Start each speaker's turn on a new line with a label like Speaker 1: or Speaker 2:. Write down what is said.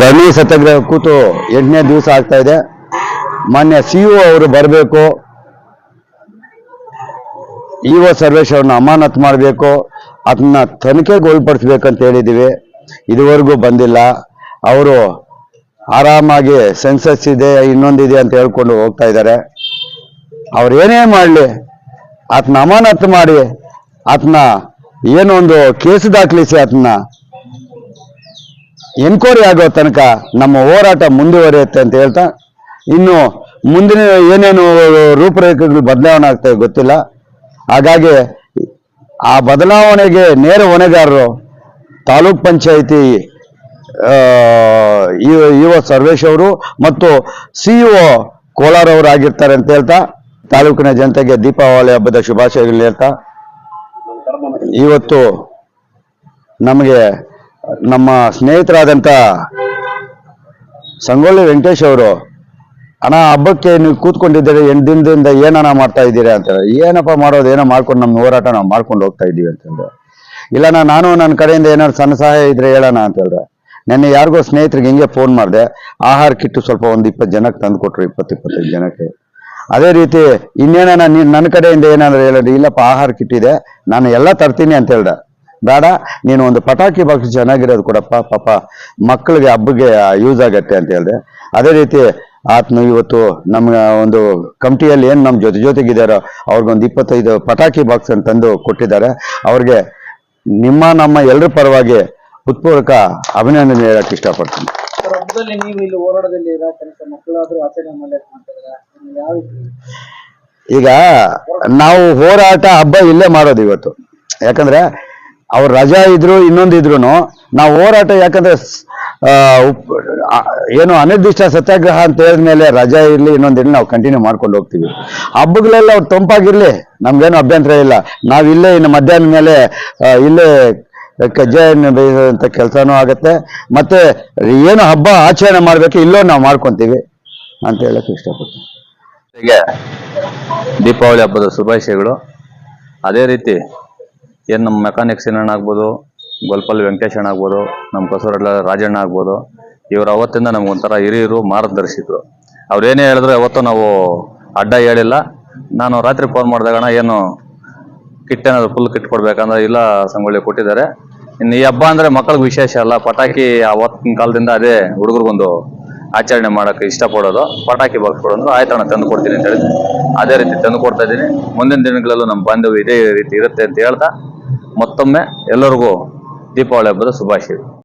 Speaker 1: ಧರಣಿ ಸತ್ಯಾಗ್ರಹ, ಕೂತು ಎಂಟನೇ ದಿವಸ ಆಗ್ತಾ ಇದೆ. ಮಾನ್ಯ ಸಿ ಅವರು ಬರಬೇಕು. ಇ ಒ ಸರ್ವೇಶ್ ಅವ್ರನ್ನ ಅಮಾನತ್ ಮಾಡಬೇಕು. ಅದನ್ನ ತನಿಖೆಗೆ ಒಳಪಡಿಸ್ಬೇಕಂತ ಹೇಳಿದ್ದೀವಿ. ಇದುವರೆಗೂ ಬಂದಿಲ್ಲ. ಅವರು ಆರಾಮಾಗಿ ಸೆನ್ಸಸ್ ಇದೆ, ಇನ್ನೊಂದಿದೆ ಅಂತ ಹೇಳ್ಕೊಂಡು ಹೋಗ್ತಾ ಇದ್ದಾರೆ. ಅವ್ರು ಏನೇ ಮಾಡಲಿ ಅದನ್ನ ಅಮಾನತ್ ಮಾಡಿ ಅದನ್ನ ಏನೊಂದು ಕೇಸ್ ದಾಖಲಿಸಿ ಆತನ ಎನ್ಕ್ವೈರಿ ಆಗೋ ತನಕ ನಮ್ಮ ಹೋರಾಟ ಮುಂದುವರಿಯುತ್ತೆ ಅಂತ ಹೇಳ್ತಾ, ಇನ್ನು ಮುಂದಿನ ಏನೇನು ರೂಪರೇಖೆಗಳು ಬದಲಾವಣೆ ಆಗ್ತವೆ ಗೊತ್ತಿಲ್ಲ. ಹಾಗಾಗಿ ಆ ಬದಲಾವಣೆಗೆ ನೇರ ಹೊಣೆಗಾರರು, ತಾಲೂಕ್ ಪಂಚಾಯಿತಿ ಯುವ ಸರ್ವೇಶ್ ಅವರು ಮತ್ತು ಸಿ ಒ ಕೋಲಾರ ಅವರು ಆಗಿರ್ತಾರೆ ಅಂತ ಹೇಳ್ತಾ, ತಾಲೂಕಿನ ಜನತೆಗೆ ದೀಪಾವಳಿ ಹಬ್ಬದ ಶುಭಾಶಯಗಳು ಹೇಳ್ತಾ, ಇವತ್ತು ನಮಗೆ ನಮ್ಮ ಸ್ನೇಹಿತರಾದಂಥ ಸಂಗೊಳ್ಳಿ ವೆಂಕಟೇಶ್ ಅವರು, ಅಣ್ಣ, ಹಬ್ಬಕ್ಕೆ ನೀವು ಕೂತ್ಕೊಂಡಿದ್ದೀರಿ ಎಂಟು ದಿನದಿಂದ ಏನಣ್ಣ ಮಾಡ್ತಾ ಇದ್ದೀರಾ? ಅಂತ ಏನಪ್ಪ ಮಾಡೋದು, ಏನೋ ಮಾಡ್ಕೊಂಡು ನಮ್ಮ ಹೋರಾಟ ನಾವು ಮಾಡ್ಕೊಂಡು ಹೋಗ್ತಾ ಇದ್ದೀವಿ ಅಂತಂದ್ರೆ ಇಲ್ಲ ನಾ ನಾನು ನನ್ನ ಕಡೆಯಿಂದ ಏನಾದ್ರು ಸಣ್ಣ ಸಹಾಯ ಇದ್ರೆ ಹೇಳೋಣ ಅಂತ ಹೇಳಿದ್ರೆ ನೆನ್ನೆ ಯಾರಿಗೋ ಸ್ನೇಹಿತರಿಗೆ ಹಿಂಗೆ ಫೋನ್ ಮಾಡಿದೆ. ಆಹಾರ ಕಿಟ್ಟು ಸ್ವಲ್ಪ ಒಂದು ಇಪ್ಪತ್ತು ಜನಕ್ಕೆ ತಂದು ಕೊಟ್ರು, ಇಪ್ಪತ್ತು, ಇಪ್ಪತ್ತೈದು ಜನಕ್ಕೆ. ಅದೇ ರೀತಿ ಇನ್ನೇನ ನೀನು ನನ್ನ ಕಡೆಯಿಂದ ಏನಾದ್ರು ಹೇಳಿದ್ರೆ ಇಲ್ಲಪ್ಪ, ಆಹಾರ ಕಿಟ್ಟಿದೆ. ನಾನು ಎಲ್ಲ ತರ್ತೀನಿ ಅಂತ ಹೇಳ್ದೆ. ಬೇಡ ನೀನು ಒಂದು ಪಟಾಕಿ ಬಾಕ್ಸ್ ಚೆನ್ನಾಗಿರೋದು ಕೊಡಪ್ಪ ಪಾಪ. ಮಕ್ಕಳಿಗೆ ಹಬ್ಬಗೆ ಯೂಸ್ ಆಗತ್ತೆ ಅಂತ ಹೇಳಿದೆ. ಅದೇ ರೀತಿ ಆತನು ಇವತ್ತು ನಮ್ಮ ಒಂದು ಕಮಿಟಿಯಲ್ಲಿ ಏನು ನಮ್ಮ ಜೊತೆ ಜೊತೆಗಿದ್ದಾರೋ ಅವ್ರಿಗೊಂದು ಇಪ್ಪತ್ತೈದು ಪಟಾಕಿ ಬಾಕ್ಸ್ ಅಂತ ತಂದು ಕೊಟ್ಟಿದ್ದಾರೆ. ಅವ್ರಿಗೆ ನಿಮ್ಮ ನಮ್ಮ ಎಲ್ಲರ ಪರವಾಗಿ ಹೃತ್ಪೂರ್ವಕ ಅಭಿನಂದನೆ ಹೇಳಕ್ಕೆ ಇಷ್ಟಪಡ್ತೀನಿ. ಈಗ ನಾವು ಹೋರಾಟ ಹಬ್ಬ ಇಲ್ಲೇ ಮಾಡೋದು ಇವತ್ತು. ಯಾಕಂದ್ರೆ ಅವ್ರ ರಜಾ ಇದ್ರು, ಇನ್ನೊಂದು ಇದ್ರು ನಾವು ಹೋರಾಟ ಯಾಕಂದ್ರೆ ಏನು ಅನಿರ್ದಿಷ್ಟ ಸತ್ಯಾಗ್ರಹ ಅಂತ ಹೇಳಿದ ಮೇಲೆ ರಜಾ ಇರಲಿ, ಇನ್ನೊಂದು ಇರ್ಲಿ ನಾವು ಕಂಟಿನ್ಯೂ ಮಾಡ್ಕೊಂಡು ಹೋಗ್ತೀವಿ. ಹಬ್ಬಗಳೆಲ್ಲ ಅವ್ರು ತಂಪಾಗಿರ್ಲಿ, ನಮ್ಗೇನು ಅಭ್ಯಂತರ ಇಲ್ಲ. ನಾವು ಇಲ್ಲೇ ಇನ್ನು ಮಧ್ಯಾಹ್ನ ಮೇಲೆ ಇಲ್ಲೇ ಕಜ್ಜಾಯನ್ನು ಬೇಯಿಸಿದಂಥ ಕೆಲಸನೂ ಆಗುತ್ತೆ. ಮತ್ತೆ ಏನು ಹಬ್ಬ ಆಚರಣೆ ಮಾಡಬೇಕು, ಇಲ್ಲೋ ನಾವು ಮಾಡ್ಕೊಂತೀವಿ ಅಂತ ಹೇಳಕ್ ಇಷ್ಟಪಡ್ತೀನಿ.
Speaker 2: ಈಗ ದೀಪಾವಳಿ ಹಬ್ಬದ ಶುಭಾಶಯಗಳು. ಅದೇ ರೀತಿ ಏನು ನಮ್ಮ ಮೆಕಾನಿಕ್ಸ್ ಏನಣ್ಣ ಆಗ್ಬೋದು? ಗೋಲ್ಪಲ್ಲಿ ವೆಂಕಟೇಶ್ ಅಣ್ಣ ಆಗ್ಬೋದು ನಮ್ಮ ಕಸೂರಡ್ಲ ರಾಜಣ್ಣ ಆಗ್ಬೋದು. ಇವರು ಅವತ್ತಿಂದ ನಮ್ಗೊಂಥರ ಹಿರಿಯರು ಮಾರ್ಗದರ್ಶಿದ್ರು ಅವ್ರು ಏನೇ ಹೇಳಿದ್ರು ಅವತ್ತು ನಾವು ಅಡ್ಡ ಹೇಳಿಲ್ಲ. ನಾನು ರಾತ್ರಿ ಫೋನ್ ಮಾಡಿದಾಗ, ಅಣ್ಣ, ಏನು ಕಿಟ್ ಏನಾದ್ರು ಫುಲ್ ಕಿಟ್ ಕೊಡ್ಬೇಕಂದ್ರೆ ಇಲ್ಲ ಸಂಗೊಳ್ಳಿ ಕೊಟ್ಟಿದ್ದಾರೆ. ಇನ್ನು ಈ ಹಬ್ಬ ಅಂದ್ರೆ ಮಕ್ಕಳಿಗೆ ವಿಶೇಷ ಅಲ್ಲ. ಪಟಾಕಿ ಅವತ್ತಿನ ಕಾಲದಿಂದ ಅದೇ ಹುಡುಗರಿಗೊಂದು ಆಚರಣೆ ಮಾಡಕ್ಕೆ ಇಷ್ಟಪಡೋದು. ಪಟಾಕಿ ಬಾಕ್ಸ್ ಕೊಡೋದು. ಆಯ್ತಣ್ಣ ತಂದು ಕೊಡ್ತೀನಿ ಅಂತ ಹೇಳಿದ್ವಿ ಅದೇ ರೀತಿ ತಂದು ಕೊಡ್ತಾ ಇದ್ದೀನಿ. ಮುಂದಿನ ದಿನಗಳಲ್ಲೂ ನಮ್ಮ ಬಾಂಧವ್ಯ ಇದೇ ರೀತಿ ಇರುತ್ತೆ ಅಂತ ಹೇಳ್ತಾ ಮತ್ತೊಮ್ಮೆ ಎಲ್ಲರಿಗೂ ದೀಪಾವಳಿ ಹಬ್ಬದ ಶುಭಾಶಯ